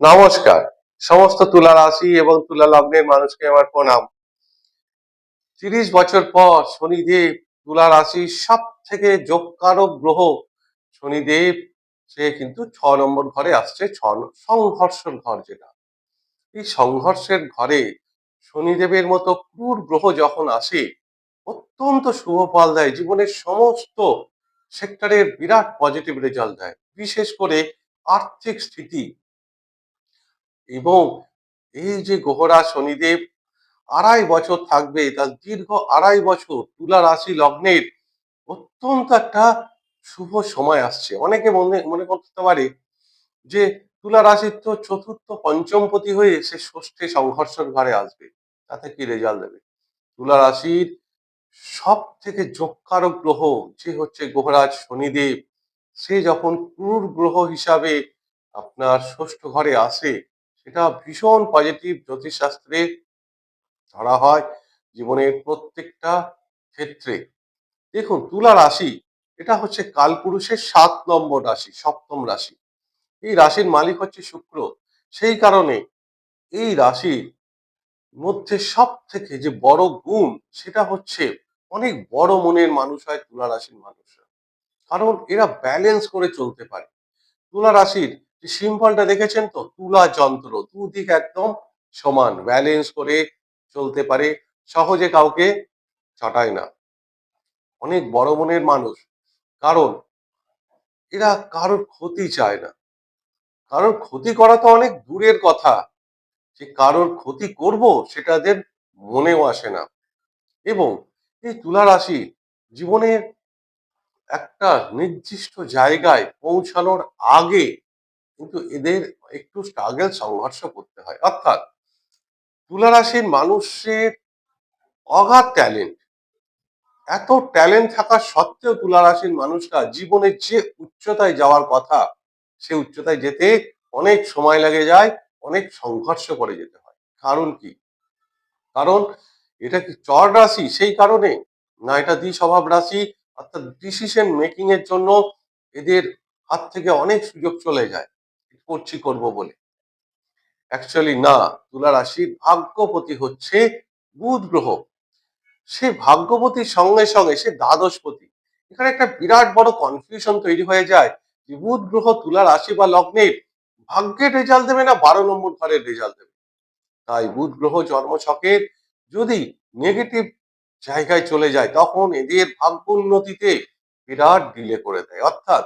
নমস্কার। সমস্ত তুলা রাশি এবং তুলা লগ্নের মানুষকে আমার প্রণাম। তিরিশ বছর পর শনিদেব তুলা রাশির সব থেকে যোগকারক গ্রহ শনিদেব, সে কিন্তু ছ নম্বর ঘরে আসছে, ছ সংঘর্ষের ঘর যেটা। এই সংঘর্ষের ঘরে শনিদেবের মতো ক্রূর গ্রহ যখন আসে, অত্যন্ত শুভ ফল দেয়, জীবনের সমস্ত সেক্টরের বিরাট পজিটিভ রেজাল্ট দেয়। বিশেষ করে আর্থিক স্থিতি এবং এই যে গ্রহরা শনিদেব আড়াই বছর থাকবে, তার দীর্ঘ আড়াই বছর তুলা রাশি লগ্নের অত্যন্ত একটা শুভ সময় আসছে। অনেকে মনে মনে করতে পারে যে তুলা রাশির তো চতুর্থ, পঞ্চমপতি হয়ে সে ষষ্ঠে সংঘর্ষের ঘরে আসবে, তাতে কি রেজাল্ট দেবে? তুলা রাশির সব থেকে যোগকারক গ্রহ যে হচ্ছে গ্রহরাজ শনিদেব, সে যখন ক্রূর গ্রহ হিসাবে আপনার ষষ্ঠ ঘরে আসে সেটা ভীষণ পজিটিভ জ্যোতিষশাস্ত্রে ধরা হয় জীবনের প্রত্যেকটা ক্ষেত্রে। দেখুন, তুলা রাশি, এটা হচ্ছে কালপুরুষের সাত নম্বর রাশি, সপ্তম রাশি। এই রাশির মালিক হচ্ছে শুক্র। সেই কারণে এই রাশির মধ্যে সব থেকে যে বড় গুণ, সেটা হচ্ছে অনেক বড় মনের মানুষ হয় তুলা রাশির মানুষরা। কারণ এরা ব্যালেন্স করে চলতে পারে। তুলা রাশির যে সিম্বলটা দেখেছেন তো? তুলা যন্ত্র, দুদিক একদম সমান ব্যালেন্স করে চলতে পারে, সহজে কাউকে ছাটায় না। অনেক বড় মনের মানুষ, কারণ এরা কারোর ক্ষতি চায় না। কারোর ক্ষতি করা তো অনেক দূরের কথা। যে কারোর ক্ষতি করব সেটাদের মনেও আসে না। এবং এই তুলা রাশি জীবনের একটা নির্দিষ্ট জায়গায় পৌঁছানোর আগে কিন্তু এদের একটু স্ট্রাগল সংঘর্ষ করতে হয়। অর্থাৎ তুলা রাশির মানুষের অগাধ ট্যালেন্ট এত ট্যালেন্ট থাকা সত্ত্বেও তুলা রাশির মানুষরা জীবনের যে উচ্চতায় যাওয়ার কথা, সে উচ্চতায় যেতে অনেক সময় লাগে যায়, অনেক সংঘর্ষ করে যেতে হয়। কারণ কি? কারণ এটা কি চর রাশি? সেই কারণে না, এটা দ্বি স্বভাব রাশি, অর্থাৎ ডিসিশন মেকিং এর জন্য এদের হাত থেকে অনেক সুযোগ চলে যায়। করছি, করব বলে। অ্যাকচুয়ালি না, তুলা রাশির ভাগ্যপতি হচ্ছে বুধ গ্রহ। সে ভাগ্যপতির সঙ্গে সঙ্গে সে দ্বাদশপতি। এখানে একটা বিরাট বড় কনফিউশন তৈরি হয়ে যায় যে বুধ গ্রহ, তুলা রাশি বা লগ্নের ভাগ্যের রেজাল্ট দেবে না বারো নম্বর ঘরের রেজাল্ট দেবে। তাই বুধ গ্রহ জন্মছকের যদি নেগেটিভ জায়গায় চলে যায়, তখন এদের ভাগ্য উন্নতিতে বিরাট ডিলে করে দেয়। অর্থাৎ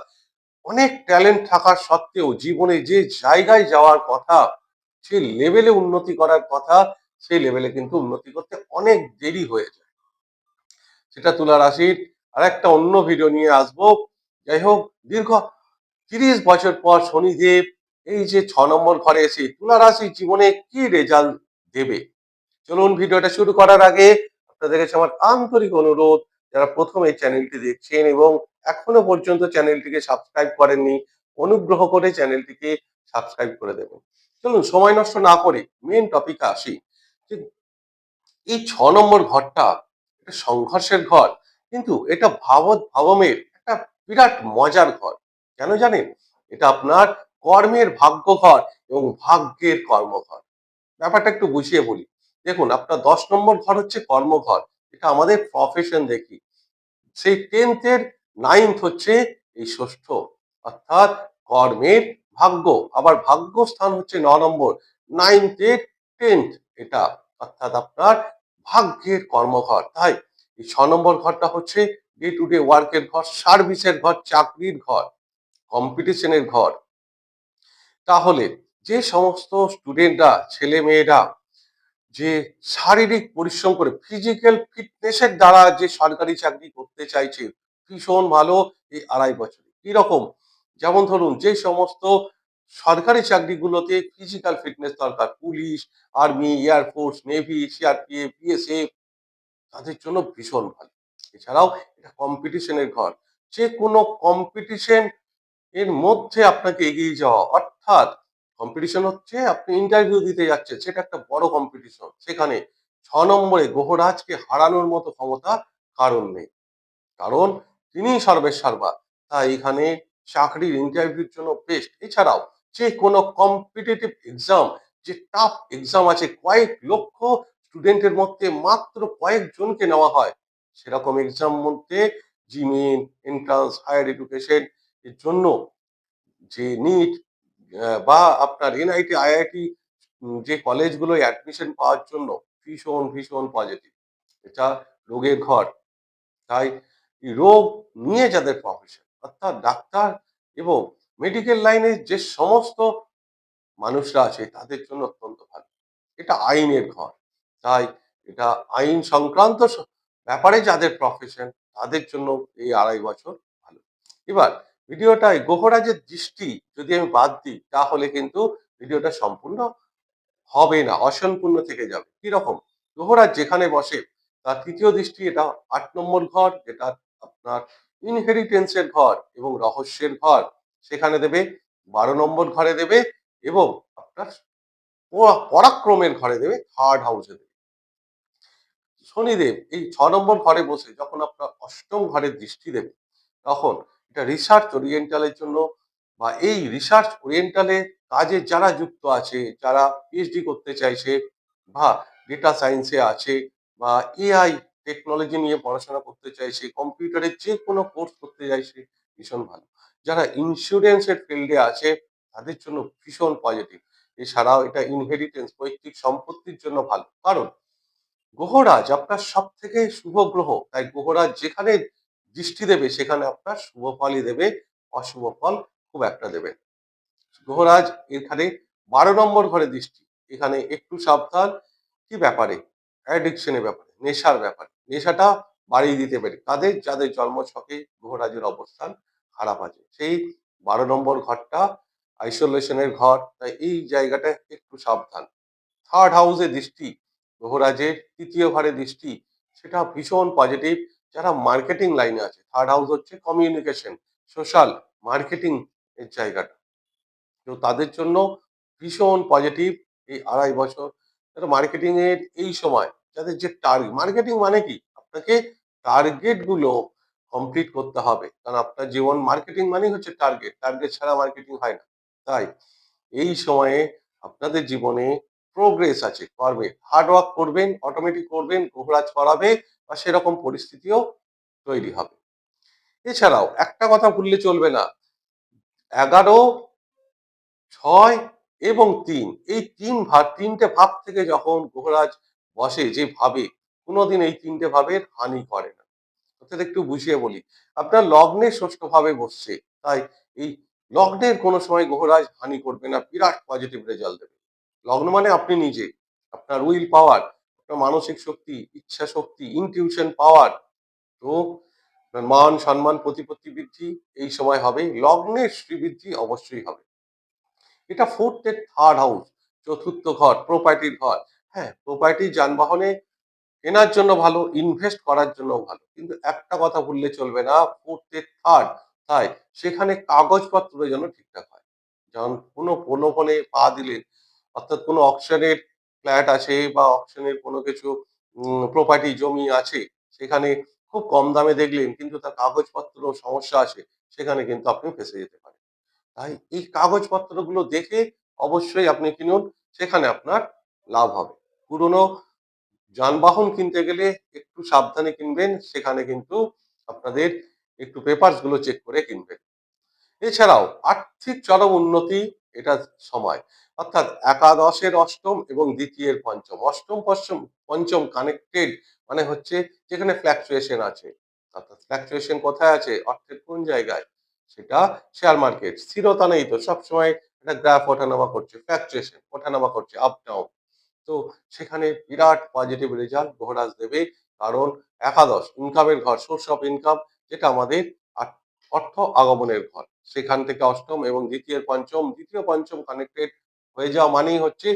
অনেক ট্যালেন্ট থাকার সত্ত্বেও জীবনে যে জায়গায় যাওয়ার কথা সেই লেভেলে উন্নতি করার কথা, সেই লেভেলে কিন্তু উন্নতি করতে অনেক দেরি হয়ে যায়। সেটা তুলা রাশির আর একটা অন্য ভিডিও নিয়ে আসব। যাই হোক, দীর্ঘ তিরিশ বছর পর শনিদেব এই যে ছ নম্বর ঘরে এসে তুলা রাশির জীবনে কি রেজাল্ট দেবে? চলুন ভিডিওটা শুরু করার আগে আপনাদের কাছে আমার আন্তরিক অনুরোধ যারা প্রথম এই চ্যানেলটি দেখছেন এবং এখনও পর্যন্ত চ্যানেলটিকে সাবস্ক্রাইব করেননি, অনুগ্রহ করে চ্যানেলটিকে সাবস্ক্রাইব করে দেবেন। চলুন, সময় নষ্ট না করে মেন টপিকে আসি। যে এই ছ নম্বর ঘরটা একটা সংঘর্ষের ঘর, কিন্তু এটা ভাবত ভাবমের একটা বিরাট মজার ঘর। কেন জানেন? এটা আপনার কর্মের ভাগ্য ঘর এবং ভাগ্যের কর্মঘর। ব্যাপারটা একটু বুঝিয়ে বলি। দেখুন, আপনার দশ নম্বর ঘর হচ্ছে কর্মঘর। এটা আমাদের প্রফেশন দেখি। সেই টেন্থের নাইন্থ হচ্ছে এই ষষ্ঠ। অর্থাৎ কর্মের ভাগ্য। আবার ভাগ্য স্থান হচ্ছে ন নম্বর। নাইন্থের টেন্থ এটা। অর্থাৎ আপনার ভাগ্যের কর্মঘর। তাই এই ছ নম্বর ঘরটা হচ্ছে ডে টু ডে ওয়ার্কের ঘর সার্ভিসের ঘর, চাকরির ঘর কম্পিটিশনের ঘর। তাহলে যে সমস্ত স্টুডেন্টরা ছেলে মেয়েরা যে শারীরিক পরিশ্রম করে ফিজিক্যাল ফিটনেসের দ্বারা যে সরকারি চাকরি করতে চাইছে, ভীষণ ভালো এই আড়াই বছরে। কীরকম? যেমন ধরুন, যে সমস্ত সরকারি চাকরিগুলোতে ফিজিক্যাল ফিটনেস দরকার, police army air force navy CRPF BSF তাদের জন্য ভীষণ ভালো। এছাড়াও এটা কম্পিটিশনের ঘর। যে কোনো কম্পিটিশন এর মধ্যে আপনাকে এগিয়ে যাওয়া, অর্থাৎ কম্পিটিশন হচ্ছে, আপনি ইন্টারভিউ দিতে যাচ্ছেন, সেটা একটা বড় কম্পিটিশন সেখানে ছ নম্বরে গ্রহরাজকে হারানোর মতো ক্ষমতা কারণ নেই। কারণ তিনি সর্বের সর্বা। তাই এখানে চাকরির ইন্টারভিউর জন্য বেস্ট এছাড়াও যে কোনো কম্পিটিটিভ এক্সাম যে টাফ এক্সাম আছে, কয়েক লক্ষ স্টুডেন্টের মধ্যে মাত্র কয়েকজনকে নেওয়া হয়। সেরকম এক্সাম মধ্যে জিমেন এন্ট্রান্স হায়ার এডুকেশন এর জন্য যে নিট বা আপনার এনআইটি আইআইটি যে কলেজগুলো অ্যাডমিশন পাওয়ার জন্য ভীষণ ভীষণ পজিটিভ এটা রোগের ঘর। তাই রোগ নিয়ে যাদের প্রফেশন অর্থাৎ ডাক্তার এবং মেডিকেল লাইনে যে সমস্ত মানুষরা আছে, তাদের জন্য অত্যন্ত ভালো। এটা আইনের ঘর। তাই এটা আইন সংক্রান্ত ব্যাপারে যাদের প্রফেশন তাদের জন্য এই আড়াই বছর ভালো। এবার ভিডিওটায় গ্রহরাজের দৃষ্টি যদি আমি বাদ দিই, তাহলে কিন্তু ভিডিওটা সম্পূর্ণ হবে না, অসম্পূর্ণ থেকে যাবে। কীরকম? গ্রহরাজ যেখানে বসে, তার তৃতীয় দৃষ্টি এটা আট নম্বর ঘর, যেটা আপনার ইনহেরিটেন্সের ঘর এবং রহস্যের ঘর। সেখানে দেবে, বারো নম্বর ঘরে দেবে এবং আপনার পরাক্রমের ঘরে দেবে থার্ড হাউসে দেবে। শনিদেব এই ছ নম্বর ঘরে বসে, যখন আপনার অষ্টম ঘরের দৃষ্টি দেবে, তখন এটা রিসার্চ ওরিয়েন্টালের জন্য বা এই রিসার্চ ওরিয়েন্টালে কাজে যারা যুক্ত আছে, যারা পিএইচডি করতে চাইছে বা ডেটা সায়েন্সে আছে বা এআই টেকনোলজি নিয়ে পড়াশোনা করতে চাইছে কম্পিউটারের যে কোনো কোর্স করতে চাইছে, ভীষণ ভালো। যারা ইন্স্যুরেন্সের ফিল্ডে আছে, তাদের জন্য ভীষণ পজিটিভ এছাড়াও এটা ইনহেরিটেন্স পৈতৃক সম্পত্তির জন্য ভালো। কারণ গ্রহরাজ আপনার সব থেকে শুভ গ্রহ। তাই গ্রহরাজ যেখানে দৃষ্টি দেবে, সেখানে আপনার শুভ ফলই দেবে, অশুভ ফল খুব একটা দেবে। গ্রহরাজ এখানে বারো নম্বর ঘরে দৃষ্টি। এখানে একটু সাবধান। কি ব্যাপারে? অ্যাডিকশনের ব্যাপারে, নেশার ব্যাপারে। নেশাটা বাড়িয়ে দিতে পারে। তাদের যাদের জন্মছকে গ্রহরাজের অবস্থান খারাপ আছে। সেই বারো নম্বর ঘরটা আইসোলেশনের ঘর, তাই এই জায়গাটা একটু সাবধান। থার্ড হাউসে দৃষ্টি গ্রহরাজের তৃতীয় ঘরে দৃষ্টি, সেটা ভীষণ পজিটিভ যারা মার্কেটিং লাইনে আছে থার্ড হাউস হচ্ছে কমিউনিকেশন সোশ্যাল মার্কেটিং এর জায়গাটা। তো তাদের জন্য ভীষণ পজিটিভ এই আড়াই বছর যারা মার্কেটিং এর এই সময়, যাদের যে টার্গেট মার্কেটিং মানে কি? আপনাকে টার্গেটগুলো কমপ্লিট করতে হবে। কারণ আপনার জীবন মার্কেটিং মানেই হচ্ছে টার্গেট টার্গেট ছাড়া মার্কেটিং হয় না। তাই এই সময়ে আপনাদের জীবনে প্রোগ্রেস আছে করবে হার্ড ওয়ার্ক করবেন অটোমেটিক করবেন গোহরাজ করাবে বা সেরকম পরিস্থিতিও তৈরি হবে। এছাড়াও একটা কথা ভুললে চলবে না, এগারো, ছয় এবং তিন, এই তিন ভাব তিনটে ভাব থেকে যখন গ্রহরাজ বসে যে ভাবে, কোনোদিন এই তিনটে ভাবের হানি করে না। অর্থাৎ একটু বুঝিয়ে বলি, আপনার লগ্নে ষষ্ঠ ভাবে বসছে, তাই এই লগ্নের কোনো সময় গ্রহরাজ হানি করবে না, বিরাট পজিটিভ রেজাল্ট দেবে। লগ্ন মানে আপনি নিজে, আপনার উইল পাওয়ার মানসিক শক্তি, ইচ্ছা শক্তি ইনটিউশন পাওয়ার তো মান, সম্মান, প্রতিপত্তি বৃদ্ধি, এই সময় হবে। লগ্নের শ্রীবৃদ্ধি অবশ্যই হবে। এটা ফোর্থ এর থার্ড হাউস চতুর্থ ঘর প্রপার্টির ঘর। হ্যাঁ প্রপার্টি যানবাহনে কেনার জন্য ভালো ইনভেস্ট করার জন্য ভালো। কিন্তু একটা কথা ভুললে চলবে না ফোর্থ এর থার্ড তাই সেখানে কাগজপত্র যেন ঠিকঠাক হয়। যেমন কোনো প্রলোভনে পা দিলেন, অর্থাৎ কোনো অকশনের ফ্ল্যাট আছে বা অকশনের কোনো কিছু প্রপার্টি জমি আছে, সেখানে খুব কম দামে দেখলেন, কিন্তু তার কাগজপত্র সমস্যা আছে, সেখানে কিন্তু আপনি ফেসে যেতে পারেন। তাই এই কাগজপত্রগুলো দেখে অবশ্যই আপনি কিনুন, সেখানে আপনার লাভ হবে। পুরনো যানবাহন কিনতে গেলে একটু সাবধানে কিনবেন, সেখানে কিন্তু আপনাদের একটু পেপারসগুলো চেক করে কিনবেন। এছাড়াও আর্থিক চরম উন্নতি এটা সময়। অর্থাৎ একাদশের অষ্টম এবং দ্বিতীয়ের পঞ্চম। অষ্টম পঞ্চম পঞ্চম কানেক্টেড মানে হচ্ছে যেখানে ফ্ল্যাকচুয়েশন আছে। অর্থাৎ ফ্ল্যাকচুয়েশন কোথায় আছে? অর্থের কোন জায়গায়? সেটা শেয়ার মার্কেট স্থিরতা নেই তো। সবসময় একটা গ্রাফ ওঠানামা করছে ফ্ল্যাকচুয়েশন ওঠানামা করছে আপ ডাউন তো সেখানে বিরাট পজিটিভ রেজাল্ট গ্রহরাজ দেবে কারণ একাদশ ইনকামের ঘর সোর্স অফ ইনকাম যেটা আমাদের আট- অর্থ আগমনের ঘর। সেখান থেকে অষ্টম এবং দ্বিতীয় পঞ্চম দ্বিতীয় পঞ্চম কানেক্টেড হয়ে যাওয়া মানেই হচ্ছে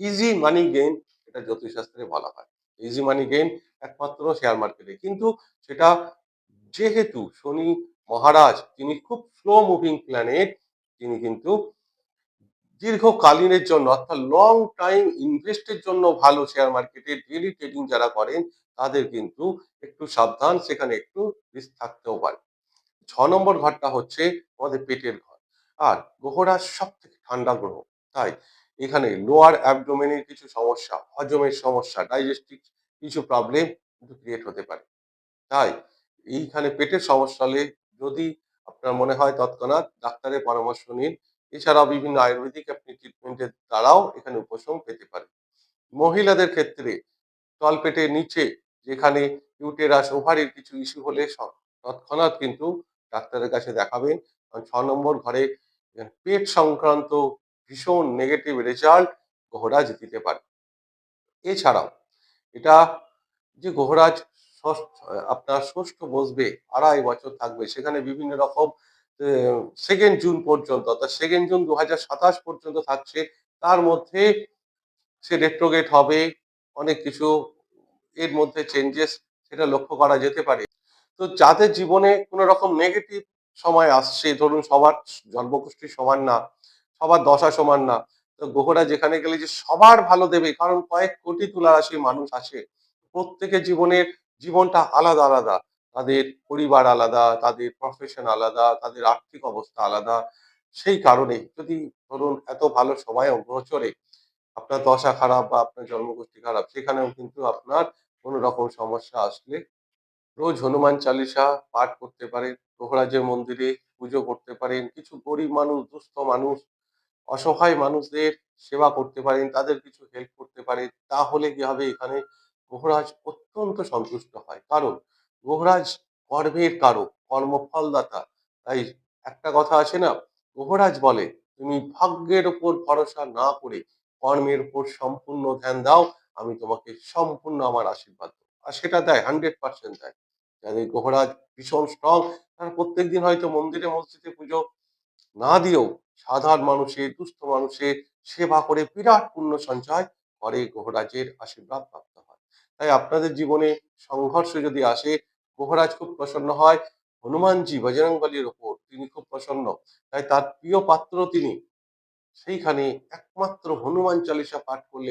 ইজি মানি গেইন এটা জ্যোতিষশাস্ত্রে বলা হয়। ইজি মানি গেইন একমাত্র শেয়ার মার্কেটে কিন্তু সেটা যেহেতু শনি মহারাজ, তিনি খুব স্লো মুভিং প্ল্যানেট তিনি কিন্তু দীর্ঘকালীনের জন্য অর্থাৎ লং টাইম ইনভেস্টের জন্য ভালো শেয়ার মার্কেটে ডেলি ট্রেডিং যারা করেন, তাদের কিন্তু একটু সাবধান, সেখানে একটু রিস্ক থাকতেও পারে। ছ নম্বর ঘরটা হচ্ছে আমাদের পেটের ঘর। আর গ্রহরাজ সব থেকে ঠান্ডা গ্রহ। তাই এখানে লোয়ার অ্যাবডোমেনের কিছু সমস্যা, হজমের সমস্যা ডাইজেস্টিভ কিছু প্রবলেম কিন্তু ক্রিয়েট হতে পারে। তাই এইখানে পেটের সমস্যা হলে যদি আপনার মনে হয় তৎক্ষণাৎ ডাক্তারের পরামর্শ নিন। এছাড়াও বিভিন্ন আয়ুর্বেদিক আপনি ট্রিটমেন্টের দ্বারাও এখানে উপশম পেতে পারেন। মহিলাদের ক্ষেত্রে তলপেটের নিচে যেখানে ইউটেরাস ওভারির কিছু ইস্যু হলে তৎক্ষণাৎ কিন্তু ডাক্তারের কাছে দেখাবেন। কারণ ছ নম্বর ঘরে পেট সংক্রান্ত ভীষণ নেগেটিভ রেজাল্ট গ্রহরাজ দিতে পারে। এছাড়াও এটা যে গ্রহরাজ আপনার ষষ্ঠ বসবে, আড়াই বছর থাকবে, সেখানে বিভিন্ন রকম সেকেন্ড জুন পর্যন্ত, অর্থাৎ সেকেন্ড জুন দু পর্যন্ত থাকছে, তার মধ্যে সে রেট্রোগেট হবে, অনেক কিছু এর মধ্যে চেঞ্জেস সেটা লক্ষ্য করা যেতে পারে। তো যাদের জীবনে কোনো রকম নেগেটিভ সময় আসছে, ধরুন সবার জন্মগোষ্ঠী সমান না, সবার দশা সমান না, তো গ্রহরা যেখানে গেলে যে সবার ভালো দেবে, কারণ কয়েক কোটি তুলা রাশি মানুষ আছে প্রত্যেকের জীবনের জীবনটা আলাদা আলাদা। তাদের পরিবার আলাদা, তাদের প্রফেশন আলাদা, তাদের আর্থিক অবস্থা আলাদা, সেই কারণে যদি ধরুন এত ভালো সময় অগ্রচরে, আপনার দশা খারাপ বা আপনার জন্মগোষ্ঠী খারাপ, সেখানেও কিন্তু আপনার কোনো রকম সমস্যা আসলে রোজ হনুমান চালিসা পাঠ করতে পারেন প্রহরাজের মন্দিরে পুজো করতে পারেন, কিছু গরিব মানুষ, দুস্থ মানুষ, অসহায় মানুষদের সেবা করতে পারেন, তাদের কিছু হেল্প করতে পারেন, তাহলে কি হবে? এখানে গ্রহরাজ অত্যন্ত সন্তুষ্ট হয়। কারণ গ্রহরাজ কর্মের কারক, কর্মফলদাতা। তাই একটা কথা আছে না গ্রহরাজ বলে, তুমি ভাগ্যের উপর ভরসা না করে কর্মের উপর সম্পূর্ণ ধ্যান দাও, আমি তোমাকে সম্পূর্ণ আমার আশীর্বাদ দেবো। আর সেটা দেয় হান্ড্রেড পার্সেন্ট দেয়। যাদের গ্রহরাজ ভীষণ স্ট্রং, তারা প্রত্যেকদিন হয়তো মন্দিরে, মসজিদে পুজো না দিয়েও সাধারণ মানুষের দুস্থ মানুষের সেবা করে বিরাট পুণ্য সঞ্চয় করে গ্রহরাজের আশীর্বাদ প্রাপ্ত হয়। তাই আপনাদের জীবনে সংঘর্ষ যদি আসে গ্রহরাজ খুব প্রসন্ন হয়। হনুমানজি বজরংবলির ওপর তিনি খুব প্রসন্ন। তাই তার প্রিয় পাত্র তিনি। সেইখানে একমাত্র হনুমান চালিসা পাঠ করলে